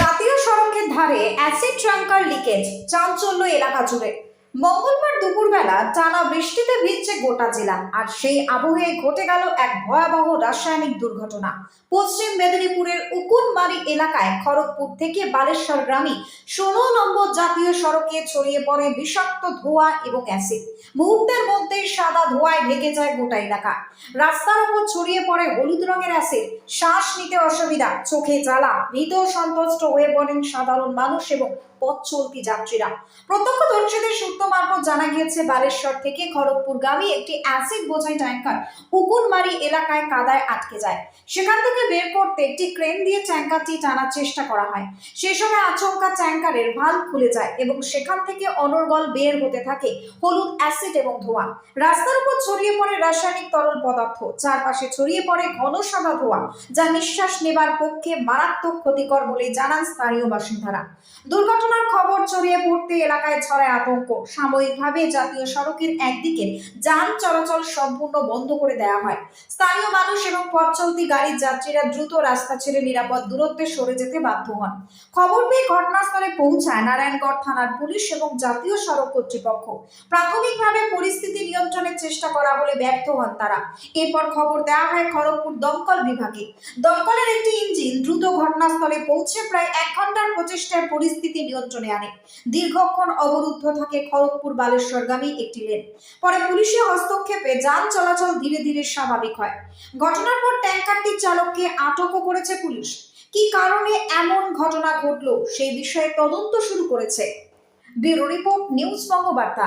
জাতীয় সড়কের ধারে অ্যাসিড ট্রাঙ্কার লিকেজ চাঞ্চল্য এলাকা জুড়ে। মঙ্গলবার দুপুরবেলা টানা বৃষ্টিতে ভিজছে গোটা জেলা, আর সেই আবহে ঘটে গেল এক ভয়াবহ রাসায়নিক দুর্ঘটনা। পশ্চিম মেদিনীপুরের উকুনমারি এলাকায় খড়গপুর থেকে বালেশ্বর গ্রামে ষোলো নম্বর জাতীয় সড়কে ছড়িয়ে পড়ে বিষাক্ত ধোঁয়া এবং অ্যাসিড। মুহূর্তের মধ্যেই সাদা ধোঁয়ায় ঢেকে যায় গোটা এলাকা। রাস্তার ওপর ছড়িয়ে পড়ে হলুদ রঙের অ্যাসিড। শ্বাস নিতে অসুবিধা, চোখে জ্বালা ভীত সন্তুষ্ট হয়ে পড়েন সাধারণ মানুষ এবং পথ চলতি যাত্রীরা প্রত্যক্ষদর্শীদের সূত্র মারফত জানা গিয়েছে, বালেশ্বর থেকে খড়গপুরগামী একটি অ্যাসিড বোঝাই ট্যাঙ্কার উকুনমারি এলাকায় কাদায় আটকে যায়। সেখান থেকে বের করতে একটি ক্রেন দিয়ে ট্যাঙ্কারটি টানার চেষ্টা করা হয়। সে সময় আচমকা ট্যাঙ্কারের ভাল্ব খুলে যায় এবং সেখান থেকে অনর্গল বের হতে থাকে হলুদ অ্যাসিড এবং ধোঁয়া। রাস্তার উপর ছড়িয়ে পড়ে রাসায়নিক তরল পদার্থ। চারপাশে ছড়িয়ে পড়ে ঘন সাদা ধোঁয়া, যা নিঃশ্বাস নেবার পক্ষে মারাত্মক ক্ষতিকর বলে জানান স্থানীয় বাসিন্দারা। দুর্ঘটনার খবর ছড়িয়ে পড়তে এলাকায় ছড়ায় আতঙ্ক। সাময়িকভাবে জাতীয় সড়কের একদিকে যান চলাচল সম্পূর্ণ বন্ধ করে দেওয়া হয়। স্থানীয় মানুষ এবং পথ চলতি গাড়ির যাত্রীরা দ্রুত রাস্তা ছেড়ে নিরাপদ দূরত্বে সরে যেতে বাধ্য হন। খবর পেয়ে ঘটনাস্থলে পৌঁছায় নারায়ণগড় থানার পুলিশ এবং জাতীয় সড়ক কর্তৃপক্ষ। প্রাথমিকভাবে পরিস্থিতি নিয়ন্ত্রণের চেষ্টা করা হলে ব্যর্থ হন তারা। এরপর খবর দেওয়া হয় খড়গপুর দমকল বিভাগে। দমকলের একটি ইঞ্জিন দ্রুত ঘটনাস্থলে পৌঁছে প্রায় এক ঘণ্টার প্রচেষ্টায় পরিস্থিতি নিয়ন্ত্রণে আনে। দীর্ঘক্ষণ অবরুদ্ধ থাকে খড়গপুর বালেশ্বরগামী একটি লেন। পরে পুলিশের হস্তক্ষেপে যান চলাচল ধীরে ধীরে স্বাভাবিক হয়। ঘটনার পর ট্যাঙ্কারটির চালককে আটকও করেছে পুলিশ। কী কারণে এমন ঘটনা ঘটলো সেই বিষয়ে তদন্ত শুরু করেছে। Bureau report, news Bangabarta.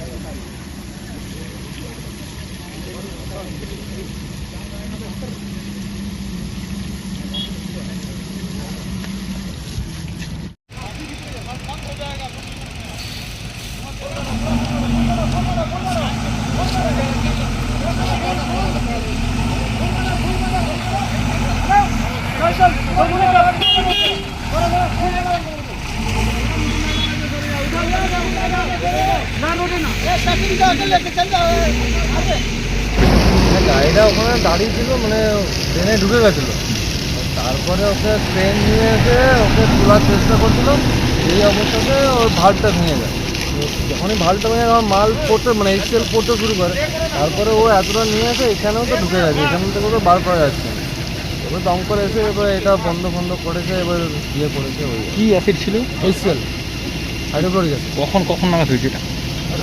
গাড়িটা ওখানে দাঁড়িয়ে ছিল মানে ট্রেনে ঢুকে গেছিল। তারপরে ওকে ট্রেন নিয়ে এসে ওকে তোলার চেষ্টা করছিল। এই অবস্থাতে ওর ভালটা ভেঙে যায়। যখনই ভালটা ভেঙে আমার মাল পড়তে মানে এক্সেল পড়তে শুরু করে। তারপরে ও এতটা নিয়ে এসে এখানেও তো ঢুকে গেছে এখান থেকে তো বার করা যাচ্ছে না। এবার দমকল এসে এবার এটা বন্ধ বন্ধ করেছে এবার ইয়ে করেছে ওই কি অ্যাসিড ছিল? এক্সেল কখন কখন নাগাদ হয়েছে এটা?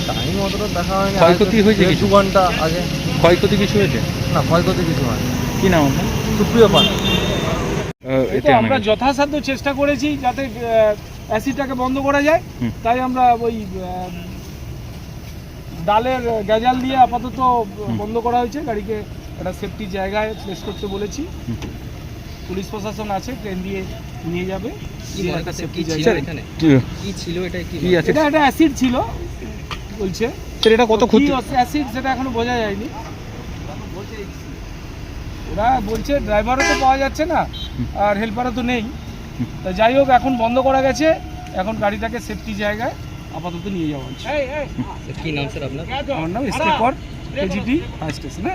টাইম অতটা দেখা হয়নি। ক্ষয়ক্ষতি হয়েছে কিছু? ঘণ্টা আগে। ক্ষয়ক্ষতি কিছু হয়েছে? না ক্ষয়ক্ষতি কিছু হয়নি। কি নাম আপনার? সুপ্রিয় পান এতে আমরা যথাসাধ্য চেষ্টা করেছি যাতে অ্যাসিডটাকে বন্ধ করা যায়। তাই আমরা ওই ডালের গ্যাজাল দিয়ে আপাতত বন্ধ করা হয়েছে। গাড়িকে একটা সেফটি জায়গায় প্লেস করতে বলেছি। পুলিশ প্রশাসন আছে ট্রেন দিয়ে নিয়ে যাবে। একটা করছে safety কি ছিল জায়গায়- এখানে? কি- কি ছিল এটা কি কি আছে? এটা একটা অ্যাসিড ছিল বলছে। স্যার এটা কত ক্ষতি? অ্যাসিড সেটা এখনও বোঝা যায়নি। ওরা বলছে ড্রাইভারও তো পাওয়া যাচ্ছে না আর হেল্পারও তো নেই। তা যাই হোক এখন বন্ধ করা গেছে। এখন গাড়িটাকে সেফটি জায়গায় আপাতত নিয়ে যাওয়া হচ্ছে। কি নাম স্যার আপনার? আমার নাম এস কে কর ফায়ার স্টেশনে